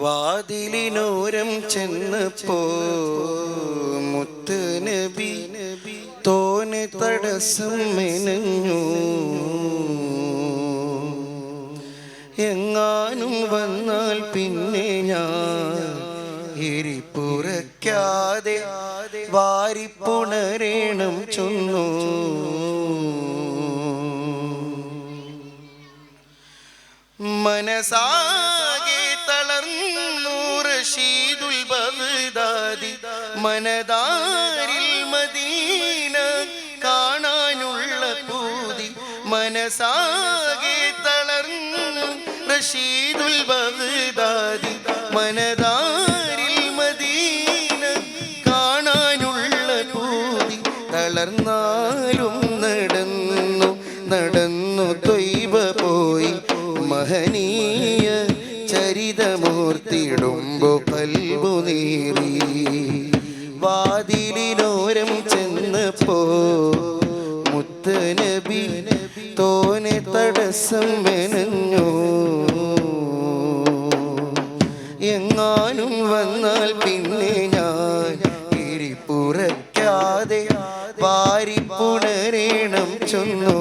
വാതിലിനോരം ചെന്നപ്പോ മുത്ത് നബി തോന് തടസ്സം മെനഞ്ഞു. എങ്ങാനും വന്നാൽ പിന്നെ ഞാൻ ഇരിപ്പുറയ്ക്കാതെ വാരിപ്പുണരേണം ചൊന്നു. മനസാകെ തളർന്നു റഷീദുൽ ബഗ്ദാദി മനദാരിൽ മദീന കാണാനുള്ള പൂതി മനസാകെ തളർന്നു. റഷീദുൽ ബഗ്ദാദി മനദാരിൽ മദീന കാണാനുള്ള പൂതി തളർന്നാലും നടന്നു നടന്നു തൊയ്വ പോയി മഹനീയ ചരിതമൂർത്തിടുമ്പോ കൽബു നീറി. വാതിലിനോരം ചെന്നപ്പോ മുത്ത് നബി തോനെ തടസ്സം മെനഞ്ഞു. എങ്ങാനും വന്നാൽ പിന്നെ ഞാൻ ഇരിപ്പുറയ്ക്കാതെ വാരിപ്പുണരേണം ചൊന്നു.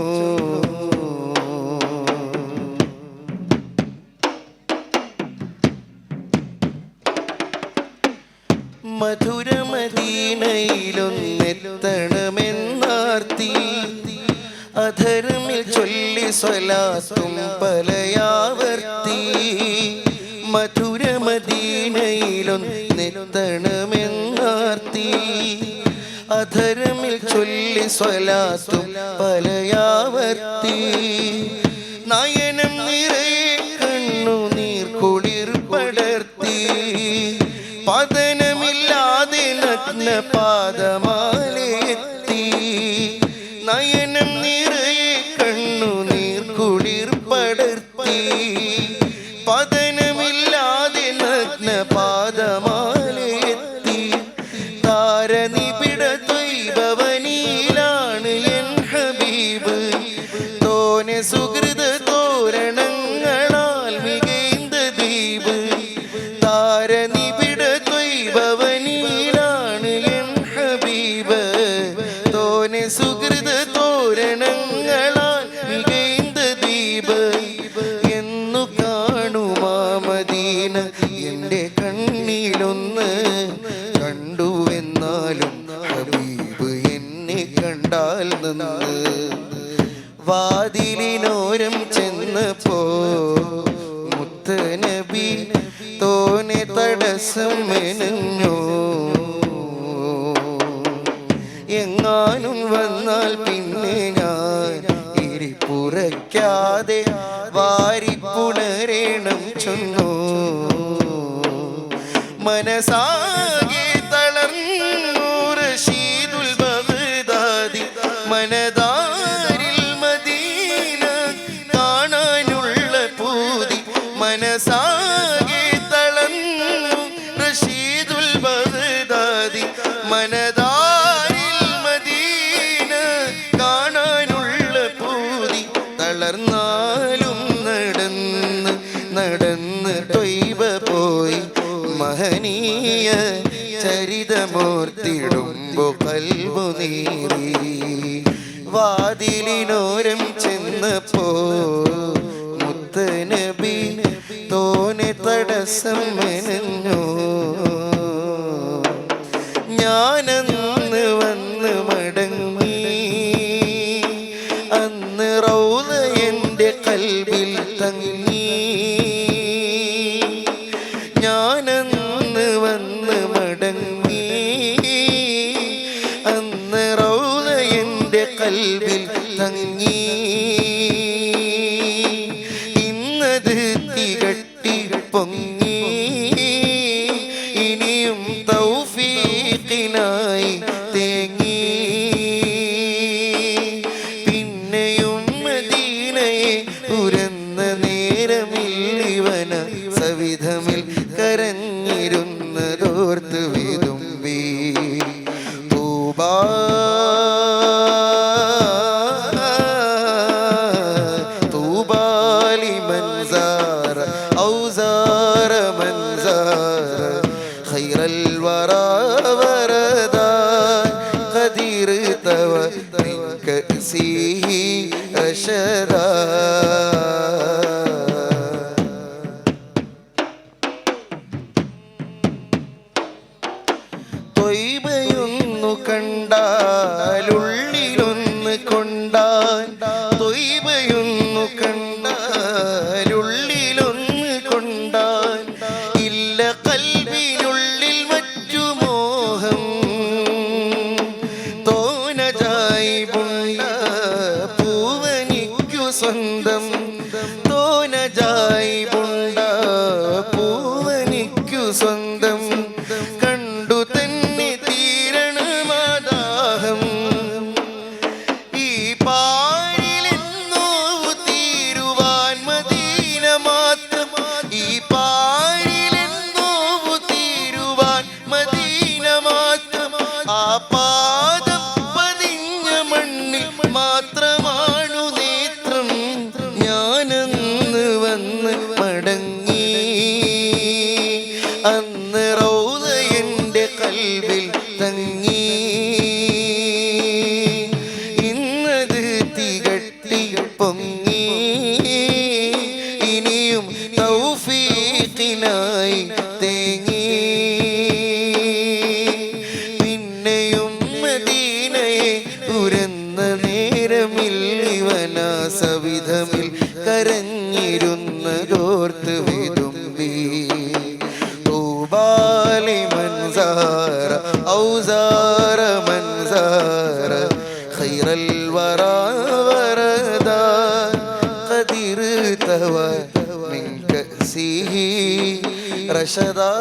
മധുരമദീനയിലൊന്നെത്തണമെന്നാർത്തി. അധർമ്മിൽ ചൊല്ലി സ്വലാത്തും പലയാവർത്തി. മധുരമദീനയിലൊന്നെത്തണമെന്നാർത്തി. അധർമ്മിൽ ചൊല്ലി സ്വലാത്തും പലയാവർത്തി. നയനം നിറയെ കണ്ണു നീർ കുളിർ പടർത്തി. പതനമില്ലാതെ നഗ്ന പാദമാലെത്തി. നയനം നിറയെ കണ്ണു നീർ കുളിർ പടർത്തി. പതനമില്ലാതെ നഗ്ന പാദമാലെത്തി. താരനിബിട ദ്വൈഭവനിയിലാണ് എൻ ഹബീബ്. തോനെ സുഹൃത തോരണങ്ങളാൽ മികൈന്ദ ദ്വീപ് താരനിബിട ചെന്നപ്പോ മുത്ത് നബി തോനെ തടസ്സം മെനഞ്ഞു. എങ്ങാനും വന്നാൽ പിന്നെ ഞാൻ ഇരിപ്പുറയ്ക്കാതെ വാരിപ്പുണരേണം ചൊന്നു. മനസാകെ ചരിതമൂർത്തിടുമ്പോ കൽവു നീറി. വാതിലിനോരം ചെന്നപ്പോ മുത്തനബി തോനെ തടസ്സം മെനഞ്ഞു. ഞാനന്ന് വന്ന് മടങ്ങി. അന്ന് റൗല എന്റെ കൽവിൽ തങ്ങി. സവിധമിൽ சொந்தம். الورى وردا قد ارتوى من كأسه رشدا